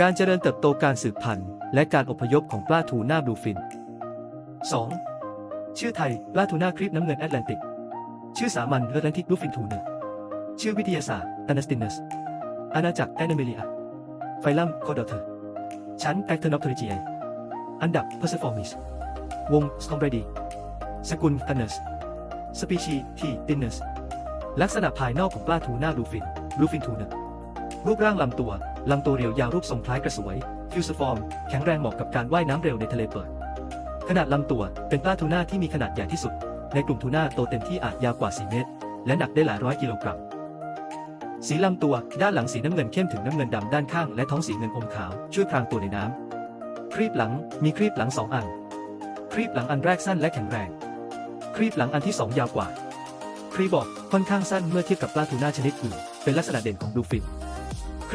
การเจริญเติบโตการสืบพันธุ์ และการอพยพของปลาทูน่าบลูฟิน 2. ชื่อไทยปลาทูน่าครีบน้ำเงินแอตแลนติก ชื่อสามัญแอตแลนติกบลูฟินทูนอร์ชื่อวิทยาศาสตร์อนาสตินัสอาณาจักรแอนเมเลีย ไฟลัมคอดอเทอร์ ชั้นแอคเทอร์นอปเทอริจีอันดับเพอร์เซฟอร์มิส วงสคอมเบรดีสกุลทันเนส สปีชีทีตินเนส ลักษณะภายนอกของปลาทูน่าบลูฟินบลูฟินทูนอร์รูปร่างลำตัว ลำตัวเรียวยาวรูปทรงคล้ายกระสวย ฟิวสฟอร์ม แข็งแรงเหมาะกับการว่ายน้ำเร็วในทะเลเปิด ขนาดลำตัวเป็นปลาทูน่าที่มีขนาดใหญ่ที่สุด ในกลุ่มทูน่าโตเต็มที่อาจยาวกว่า 4 เมตร และหนักได้หลายร้อยกิโลกรัม สีลำตัวด้านหลังสีน้ำเงินเข้มถึงน้ำเงินดำด้านข้างและท้องสีเงินอมขาวช่วยพรางตัวในน้ำครีบหลังมีครีบหลังสองอัน ครีบหลังอันแรกสั้นและแข็งแรง ครีบหลังอันที่สองยาวกว่าครีบบอกค่อนข้างสั้นเมื่อเทียบกับปลาทูน่าชนิดอื่น เป็นลักษณะเด่นของบลูฟิน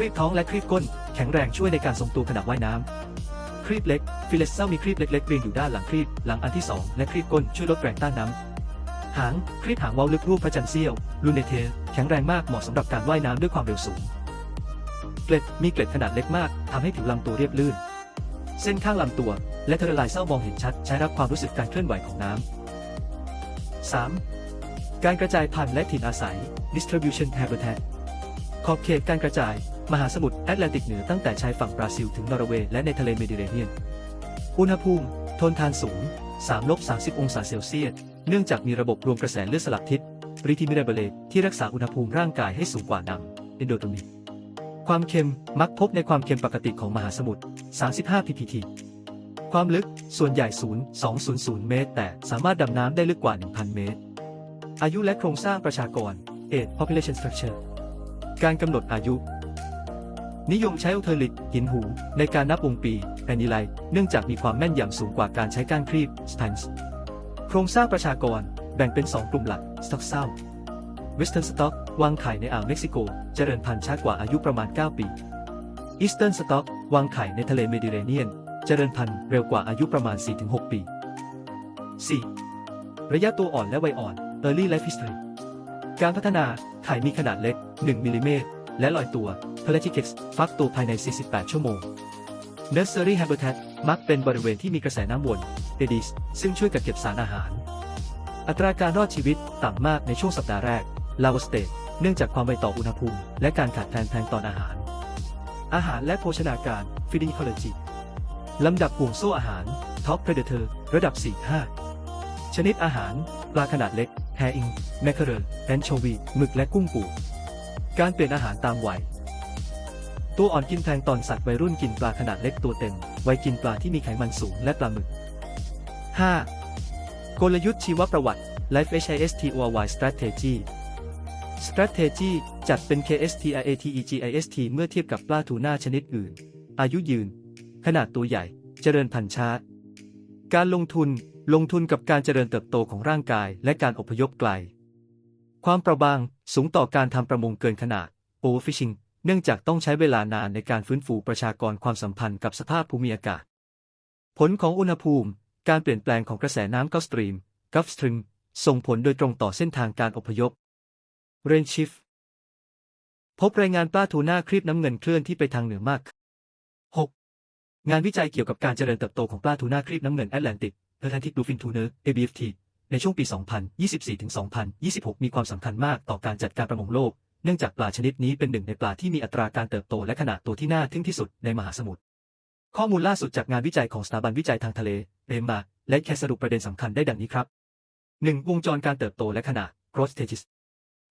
ครีบท้องและครีบก้น แข็งแรงช่วยในการทรงตัวขณะว่ายน้ำครีบเล็กฟิเลสเซลมีครีบเล็กๆเรียงอยู่ด้านหลังครีบหลังอันที่ 2 และครีบก้นช่วยลดแรงต้านน้ำหางครีบหางเว้าลึกรูปพระจันทร์เสี้ยวลูเนเทลแข็งแรงมากเหมาะสำหรับการว่ายน้ำด้วยความเร็วสูงเกล็ดมีเกล็ดขนาดเล็กมากทำให้ผิวลำตัวเรียบลื่น เส้นข้างลำตัว และเทอร์ไลน์เศร้ามองเห็นชัด ใช้รับความรู้สึกการเคลื่อนไหวของน้ำ 3. การกระจายพันธุ์และถิ่นอาศัย distribution habitat ขอบเขตการกระจาย มหาสมุทรแอตแลนติกเหนือตั้งแต่ชายฝั่งบราซิลถึงนอร์เวย์และในทะเลเมดิเตอร์เรเนียน อุณหภูมิ ทนทานสูง 3 ลบ 30 องศาเซลเซียส เนื่องจากมีระบบรวมกระแสเลือดสลับทิศริทิมิเรเบเลที่รักษาอุณหภูมิร่างกายให้สูงกว่าน้ำเอนโดโทมีความเค็มมักพบในความเค็มปกติของมหาสมุทร 35 ppt ความลึกส่วนใหญ่ 0 200 เมตร แต่สามารถดำน้ำได้ลึกกว่า 1,000 เมตร อายุและโครงสร้างประชากร age population structure การกำหนดอายุ นิยมใช้อุเทอร์ลิตหินหู ในการนับวงปีแอนิไลเนื่องจากมีความแม่นยำสูงกว่าการใช้ก้านครีบสไตน์โครงสร้างประชากรแบ่งเป็น 2 กลุ่มหลักสต็อกเซาเวสเทิร์นสต็อกวางไข่ในอ่าวเม็กซิโก เจริญพันธุ์ช้ากว่าอายุประมาณ 9 ปีอีสเทิร์นสต็อกวางไข่ในทะเลเมดิเตอร์เรเนียน เจริญพันธุ์เร็วกว่าอายุประมาณ 4-6 ปี 4. ระยะตัวอ่อนและวัยอ่อน Early Life History การพัฒนาไข่มีขนาดเล็ก 1มิลลิเมตรและลอยตัว p e l a t i c e x ฟักตัวภายใน 48 ชั่วโมง Nursery Habitat มักเป็นบริเวณที่มีกระแสน้ำวน EDIS ซึ่งช่วยกักเก็บสารอาหาร อัตราการรอดชีวิตต่ำมากในช่วงสัปดาห์แรก Lava State เนื่องจากความไวต่ออุณหภูมิ และการขาดแคลนแพลงตอนอาหาร อาหารและโภชนาการ Feeding Ecology ลำดับห่วงโซ่อาหาร Top Predator ระดับ 4-5 ชนิดอาหาร ปลาขนาดเล็กแฮอิงแมคเคอเรลแอนโชวีหมึกและกุ้งปู การเปลี่ยนอาหารตามวัย ตัวอ่อนกินแพลงตอนสัตว์วัยรุ่นกินปลาขนาดเล็กตัวเต็มวัยกินปลาที่มีไขมันสูงและปลาหมึก 5. กลยุทธ์ชีวประวัติ Life HISTORY Strategy Strategy จัดเป็น KSTIATEGIST เมื่อเทียบกับปลาทูน่าชนิดอื่น อายุยืน ขนาดตัวใหญ่ เจริญพันธุ์ช้า การลงทุน ลงทุนกับการเจริญเติบโตของร่างกาย และการอพยพไกล ความปราะบาง สูงต่อการทำประมงเกินขนาด overfishing เนื่องจากต้องใช้เวลานานในการฟื้นฟูประชากรความสัมพันธ์กับสภาพภูมิอากาศ ผลของอุณหภูมิ การเปลี่ยนแปลงของกระแสน้ำกัลสตรีมกัลสตรีมส่งผลโดยตรงต่อเส้นทางการอพยพเรนชิฟพบรายงานปลาทูน่าครีบน้ำเงินเคลื่อนที่ไปทางเหนือมาก 6. งานวิจัยเกี่ยวกับการเจริญเติบโตของปลาทูน่าครีบน้ำเงินแอตแลนติกเออร์แทนติกดูฟินทูเนอร์ ABFT ในช่วงปี 2024-2026 มีความสำคัญมากต่อการจัดการประมงโลก เนื่องจากปลาชนิดนี้เป็นหนึ่งในปลาที่มีอัตราการเติบโตและขนาดตัวที่น่าทึ่งที่สุดในมหาสมุทร ข้อมูลล่าสุดจากงานวิจัยของสถาบันวิจัยทางทะเลเรมมาและแคสรุปประเด็นสำคัญได้ดังนี้ครับ 1. วงจรการเติบโตและขนาด growth stages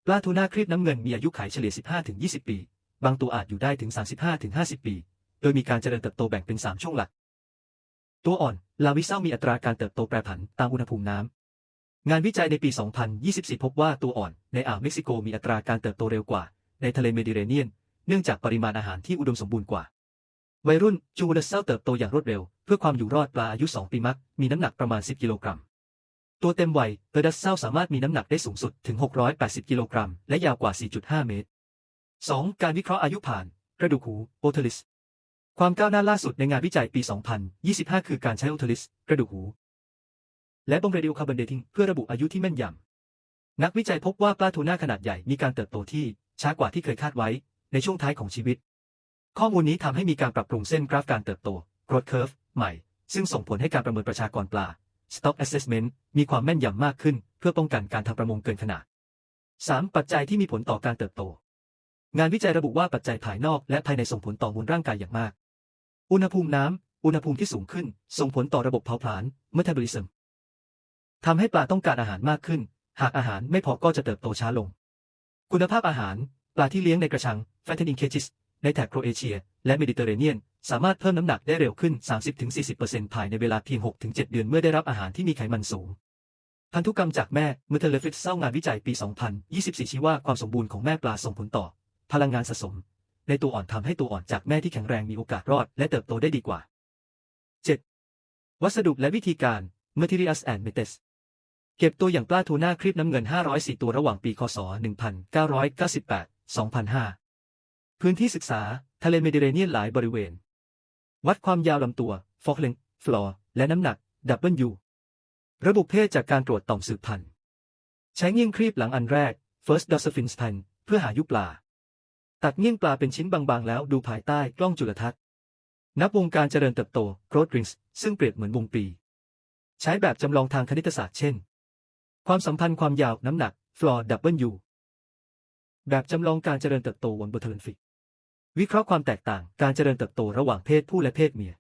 ปลาทูน่าครีบน้ำเงินมีอายุขัยเฉลี่ย 15-20 ปี บางตัวอาจอยู่ได้ถึง 35-50 ปี โดยมีการเจริญเติบโตแบ่งเป็น 3 ช่วงหลัก ตัวอ่อน ลาวิเซลมีอัตราการเติบโตแปรผันตามอุณหภูมิน้ำ งานวิจัยในปี 2024 พบว่าตัวอ่อนในอ่าวเม็กซิโกมีอัตราการเติบโตเร็วกว่า ในทะเลเมดิเตอร์เรเนียน เนื่องจากปริมาณอาหารที่อุดมสมบูรณ์กว่า วัยรุ่นจูเลเซลเติบโตอย่างรวดเร็ว เพื่อความอยู่รอดปลาอายุ 2 ปีมัก มีน้ำหนักประมาณ 10 กิโลกรัม ตัวเต็มวัยเออร์ดัสเซลสามารถมีน้ำหนักได้สูงสุดถึง 680 กิโลกรัม และยาวกว่า 4.5 เมตร 2. การวิเคราะห์อายุผ่าน กระดูกหูโอเทลิส ความก้าวหน้าล่าสุดในงานวิจัยปี 2025 คือการใช้โอเทลิส กระดูกหู และบงเรดิโอคาร์บอนเดติงเพื่อระบุอายุที่แม่นยำ นักวิจัยพบว่าปลาทูน่าขนาดใหญ่มีการเติบโตที่ช้ากว่าที่เคยคาดไว้ ในช่วงท้ายของชีวิต ข้อมูลนี้ทำให้มีการปรับปรุงเส้นกราฟการเติบโต growth curve ใหม่ ซึ่งส่งผลให้การประเมินประชากรปลา stock assessment มีความแม่นยำมากขึ้น เพื่อป้องกันการทำประมงเกินขนาด 3. ปัจจัยที่มีผลต่อการเติบโต งานวิจัยระบุว่าปัจจัยภายนอกและภายในส่งผลต่อมวลร่างกายอย่างมาก อุณหภูมิน้ำ อุณหภูมิที่สูงขึ้น ส่งผลต่อระบบเผาผลาญ metabolism ทำให้ปลาต้องการอาหารมากขึ้น หากอาหารไม่พอก็จะเติบโตช้าลง คุณภาพอาหาร ปลาที่เลี้ยงในกระชัง fattening cages ในแถบโครเอเชีย และเมดิเตอร์เรเนียน สามารถเพิ่มน้ำหนักได้เร็วขึ้น 30-40%ภายในเวลาเพียง 6-7 เดือนเมื่อได้รับอาหารที่มีไขมันสูง พันธุกรรมจากแม่เมเทเลฟิตเศร้างานวิจัยปี 2024 ชี้ว่าความสมบูรณ์ของแม่ปลาส่งผลต่อ พลังงานสะสม ในตัวอ่อนทำให้ตัวอ่อนจากแม่ที่แข็งแรงมีโอกาสรอด และเติบโตได้ดีกว่า 7. วัสดุและวิธีการ Materials and Methods เก็บตัวอย่างปลาทูน่าครีบน้ำเงิน 504 ตัวระหว่างปีคศ 1998-2005 พื้นที่ศึกษา ทะเลเมดิเตอร์เรเนียนหลายบริเวณ วัดความยาวลำตัว ฟอกเลงฟลอร์ และน้ำหนัก W ระบุเพศจากการตรวจต่อมสืบพันธุ์ ใช้เงี้ยงครีบหลังอันแรก first dorsifin span เพื่อหายุปลา ตัดเงี้ยงปลาเป็นชิ้นบางๆ แล้วดูภายใต้กล้องจุลทรรศน์ นับวงการเจริญเติบโต growth rings ซึ่งเปรียบเหมือนวงปี ใช้แบบจำลองทางคณิตศาสตร์เช่น ความสัมพันธ์ความยาวน้ำหนัก floor W แบบจำลองการเจริญเติบโตบนบทเทอร์ฟิก วิเคราะห์ความแตกต่างการเจริญเติบโตระหว่างเพศผู้และเพศเมีย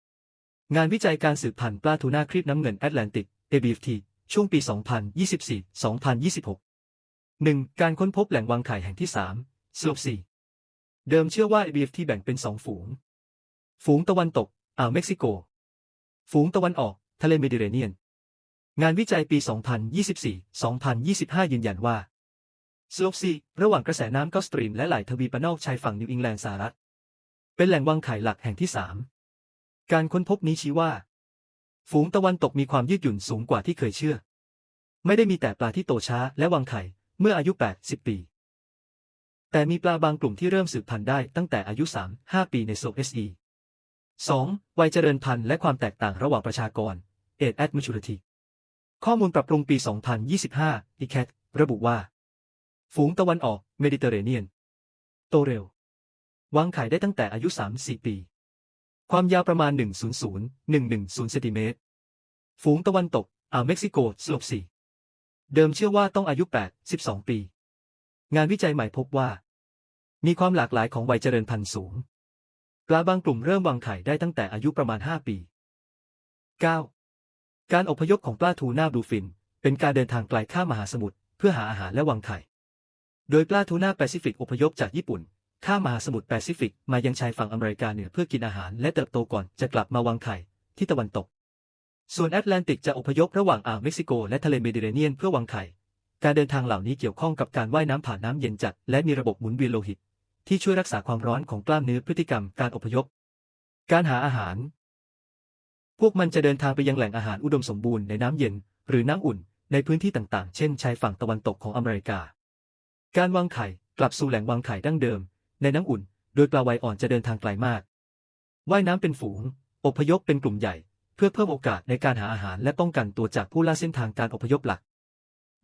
8. งานวิจัยการสืบพันธุ์ปลาทูน่าครีบน้ำเงินแอตแลนติก ABFT ช่วงปี 2024-2026 1. การค้นพบแหล่งวางไข่แห่งที่3 s l o p 4เดิมเชื่อว่า ABFT แบ่งเป็น 2 ฝูง ฝูงตะวันตก อ่าวเม็กซิโก ฝูงตะวันออก ทะเลเมดิเตอร์เรเนียน งานวิจัยปี 2024-2025 ยืนยันว่าสโลปซีระหว่างกระแสน้ำกาสตรีมและไหลทวีปนอกชายฝั่งนิวอิงแลนด์สหรัฐ เป็นแหล่งวางไข่หลักแห่งที่ 3 การค้นพบนี้ชี้ว่า ฝูงตะวันตกมีความยืดหยุ่นสูงกว่าที่เคยเชื่อ ไม่ได้มีแต่ปลาที่โตช้าและวางไข่เมื่ออายุ 80 ปี แต่มีปลาบางกลุ่มที่เริ่มสืบพันธุ์ได้ตั้งแต่อายุ 3-5 ปีในโซ SE 2. วัยเจริญพันธุ์และความแตกต่างระหว่างประชากร Age at Maturity ข้อมูลปรับปรุงปี 2025 ECAT ระบุว่า ฝูงตะวันออกเมดิเตอร์เรเนียน โตเร็ว วางไข่ได้ตั้งแต่อายุ 3-4 ปี ความยาวประมาณ 100-110 เซนติเมตร ฝูงตะวันตกอ่าวเม็กซิโกสลบสี่เดิมเชื่อว่าต้องอายุ 8-12 ปี งานวิจัยใหม่พบว่า มีความหลากหลายของวัยเจริญพันธุ์สูง ปลาบางกลุ่มเริ่มวางไข่ได้ตั้งแต่อายุประมาณ 5 ปี 9. การอพยพของปลาทูน่าบลูฟิน เป็นการเดินทางไกลข้ามมหาสมุทรเพื่อหาอาหารและวางไข่ โดยปลาทูน่าแปซิฟิกอพยพจากญี่ปุ่น ข้ามมหาสมุทรแปซิฟิกมายังชายฝั่งอเมริกาเหนือเพื่อกินอาหารและเติบโตก่อนจะกลับมาวางไข่ที่ตะวันตก ส่วนแอตแลนติกจะอพยพระหว่างอ่าวเม็กซิโกและทะเลเมดิเตอร์เรเนียนเพื่อวางไข่ การเดินทางเหล่านี้เกี่ยวข้องกับการว่ายน้ำผ่านน้ำเย็นจัดและมีระบบหมุนเวียนโลหิต ที่ช่วยรักษาความร้อนของกล้ามเนื้อพฤติกรรมการอพยพ การหาอาหาร พวกมันจะเดินทางไปยังแหล่งอาหารอุดมสมบูรณ์ในน้ำเย็น หรือน้ำอุ่น ในพื้นที่ต่างๆ เช่นชายฝั่งตะวันตกของอเมริกา การวางไข่กลับสู่แหล่งวางไข่ดั้งเดิม ในน้ำอุ่น โดยปลาไวอ่อนจะเดินทางไกลมากว่ายน้ำเป็นฝูง อพยพเป็นกลุ่มใหญ่ เพื่อเพิ่มโอกาสในการหาอาหารและป้องกันตัวจากผู้ล่าเส้นทางการอพยพหลัก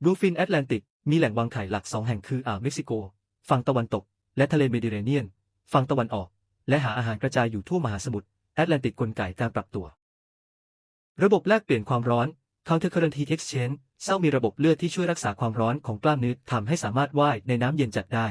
บลูฟินแอตแลนติกมีแหล่งวางไข่หลักสองแห่งคืออ่าวเม็กซิโก ฝั่งตะวันตก และทะเลเมดิเตอร์เรเนียน ฝั่งตะวันออก และหาอาหารกระจายอยู่ทั่วมหาสมุทรแอตแลนติกกลไกการปรับตัว ระบบแลกเปลี่ยนความร้อน Counter Current Heat Exchange เศร้ามีระบบเลือดที่ช่วยรักษาความร้อนของกล้ามเนื้อทำให้สามารถว่ายในน้ำเย็นจัดได้